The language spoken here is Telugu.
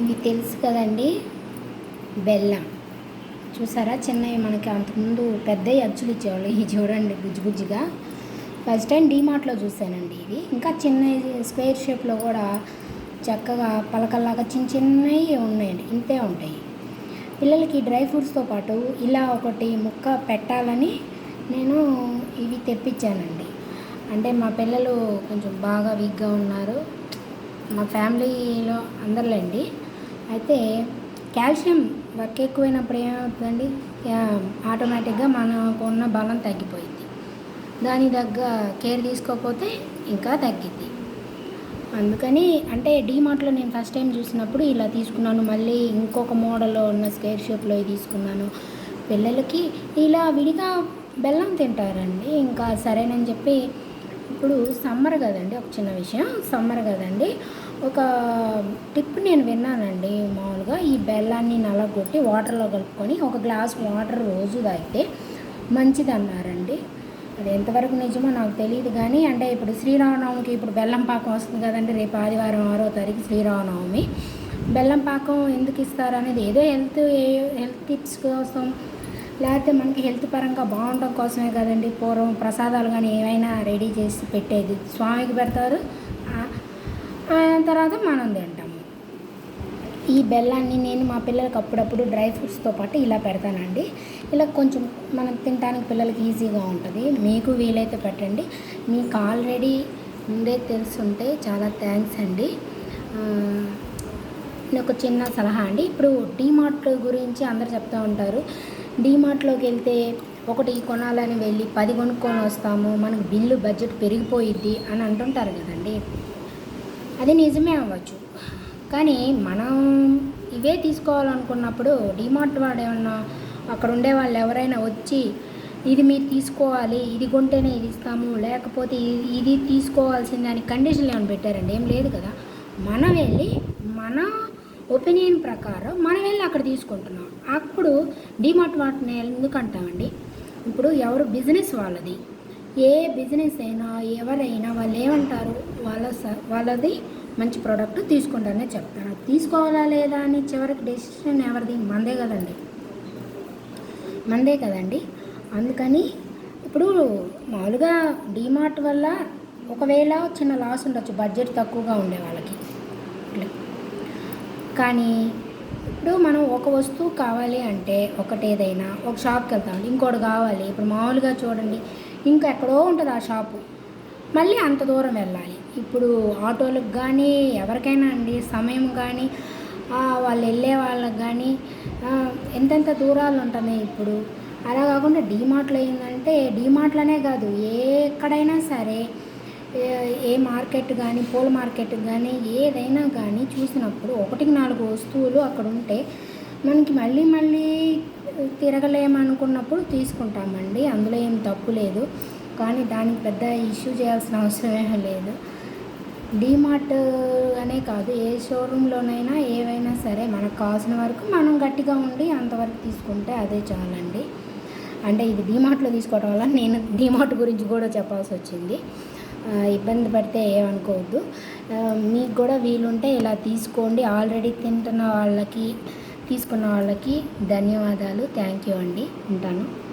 ఇవి తెలుసు కదండి? బెల్లం. చూసారా? చిన్నవి మనకి అంతకుముందు పెద్దవి అచ్చులు ఇచ్చేవాళ్ళు. ఇవి చూడండి బుజ్జి బుజ్జిగా. ఫస్ట్ టైం డీమార్ట్లో చూశానండి ఇది. ఇంకా చిన్న స్క్వేర్ షేప్లో కూడా చక్కగా పలకల్లాగా చిన్న చిన్నవి ఉన్నాయండి. ఇంతే ఉంటాయి. పిల్లలకి డ్రై ఫ్రూట్స్తో పాటు ఇలా ఒకటి ముక్క పెట్టాలని నేను ఇవి తెప్పించానండి. అంటే మా పిల్లలు కొంచెం బాగా వీక్గా ఉన్నారు. మా ఫ్యామిలీలో అందరిలేండి. అయితే కాల్షియం వర్క్ ఎక్కువైనప్పుడు ఏమవుతుందండి? ఆటోమేటిక్గా మనకు ఉన్న బలం తగ్గిపోయింది దాని తగ్గ కేర్ తీసుకోకపోతే ఇంకా తగ్గిద్ది. అందుకని అంటే డీమార్ట్లో నేను ఫస్ట్ టైం చూసినప్పుడు ఇలా తీసుకున్నాను. మళ్ళీ ఇంకొక మోడల్లో ఉన్న స్క్వేర్ షేప్లో తీసుకున్నాను. పిల్లలకి ఇలా విడిగా బెల్లం తింటారండి. ఇంకా సరేనని చెప్పి ఇప్పుడు సమ్మర్ కదండి ఒక చిన్న విషయం. సమ్మర్ కదండి. ఒక టిప్ నేను విన్నానండి మామూలుగా. ఈ బెల్లాన్ని నలగొట్టి వాటర్లో కలుపుకొని ఒక గ్లాస్ వాటర్ రోజు తాగితే మంచిది అన్నారండి అది ఎంతవరకు నిజమో నాకు తెలియదు కానీ అంటే ఇప్పుడు శ్రీరామనవమికి ఇప్పుడు బెల్లం పాకం వస్తుంది కదండి రేపు ఆదివారం ఆరో తారీఖు శ్రీరామనవమి. బెల్లం పాకం ఎందుకు ఇస్తారు అనేది ఏదో హెల్త్ హెల్త్ టిప్స్ కోసం లేకపోతే మనకి హెల్త్ పరంగా బాగుండడం కోసమే కదండి. పూర్వం ప్రసాదాలు కానీ ఏమైనా రెడీ చేసి పెట్టేది. స్వామికి పెడతారు తర్వాత మనం తింటాము. ఈ బెల్లాన్ని నేను మా పిల్లలకి అప్పుడప్పుడు డ్రై ఫ్రూట్స్తో పాటు ఇలా పెడతానండి. ఇలా కొంచెం మనం తినడానికి పిల్లలకి ఈజీగా ఉంటుంది. మీకు వీలైతే పెట్టండి. మీకు ఆల్రెడీ ముందే తెలుసుంటే చాలా థ్యాంక్స్ అండి. ఒక చిన్న సలహా అండి. ఇప్పుడు డీమార్ట్ గురించి అందరు చెప్తూ ఉంటారు. డీమార్ట్లోకి వెళ్తే ఒకటి కొనాలని వెళ్ళి పది కొనుక్కొని వస్తాము. మనకు బిల్లు బడ్జెట్ పెరిగిపోయిద్ది అని అంటుంటారు కదండి. అది నిజమే అవ్వచ్చు. కానీ మనం ఇవే తీసుకోవాలనుకున్నప్పుడు డిమార్ట్ వాడు ఏమన్నా అక్కడ ఉండే వాళ్ళు ఎవరైనా వచ్చి ఇది మీరు తీసుకోవాలి ఇది కొంటేనే ఇది ఇస్తాము లేకపోతే ఇది- ఇది తీసుకోవాల్సిందే అని కండిషన్లు ఏమైనా పెట్టారండి? ఏం లేదు కదా. మనం వెళ్ళి మన ఒపీనియన్ ప్రకారం మనం వెళ్ళి అక్కడ తీసుకుంటున్నాం. అప్పుడు డిమార్ట్ వాటిని ఎందుకు అంటామండి? ఇప్పుడు ఎవరు బిజినెస్ వాళ్ళది. ఏ బిజినెస్ అయినా ఎవరైనా వాళ్ళు ఏమంటారు? వాళ్ళ స- వాళ్ళది మంచి ప్రోడక్ట్ తీసుకుంటారనే చెప్తారు. తీసుకోవాలా లేదా అని చివరికి డెసిషన్ ఎవరిది? మందే కదండి. మందే కదండి. అందుకని ఇప్పుడు మామూలుగా డీమార్ట్ వల్ల ఒకవేళ చిన్న లాస్ ఉండొచ్చు. బడ్జెట్ తక్కువగా ఉండే వాళ్ళకి. కానీ ఇప్పుడు మనం ఒక వస్తువు కావాలి అంటే ఒకటేదైనా ఒక షాప్కి వెళ్తాం ఇంకోటి కావాలి. ఇప్పుడు మామూలుగా చూడండి. ఇంకా ఎక్కడో ఉంటుంది ఆ షాపు. మళ్ళీ అంత దూరం వెళ్ళాలి. ఇప్పుడు ఆటోలకు కానీ ఎవరికైనా అండి సమయం కానీ వాళ్ళు వెళ్ళే వాళ్ళకి కానీ ఎంతెంత దూరాలు ఉంటున్నాయి ఇప్పుడు. అలా కాకుండా డీమార్ట్లో ఏంటంటే డీమార్ట్లోనే కాదు ఏ ఎక్కడైనా సరే ఏ- ఏ మార్కెట్ కానీ పూల మార్కెట్ కానీ ఏదైనా కానీ చూసినప్పుడు ఒకటికి నాలుగు వస్తువులు అక్కడ ఉంటే మనకి మళ్ళీ మళ్ళీ తిరగలేమనుకున్నప్పుడు తీసుకుంటామండి. అందులో ఏం తప్పు లేదు. కానీ దానికి పెద్ద ఇష్యూ చేయాల్సిన అవసరమే లేదు. డీమార్ట్ అనే కాదు ఏ షోరూంలోనైనా ఏవైనా సరే మనకు కావాల్సిన వరకు మనం గట్టిగా ఉండి అంతవరకు తీసుకుంటే అదే చాలండి. అంటే ఇది డీమార్ట్లో తీసుకోవడం వల్ల నేను డీమార్ట్ గురించి కూడా చెప్పాల్సి వచ్చింది. ఇబ్బంది పడితే ఏమనుకోవద్దు. మీకు కూడా వీలుంటే ఇలా తీసుకోండి. ఆల్రెడీ తింటున్న వాళ్ళకి తీసుకున్న వాళ్ళకి ధన్యవాదాలు. థ్యాంక్ యూ అండి. ఉంటాను.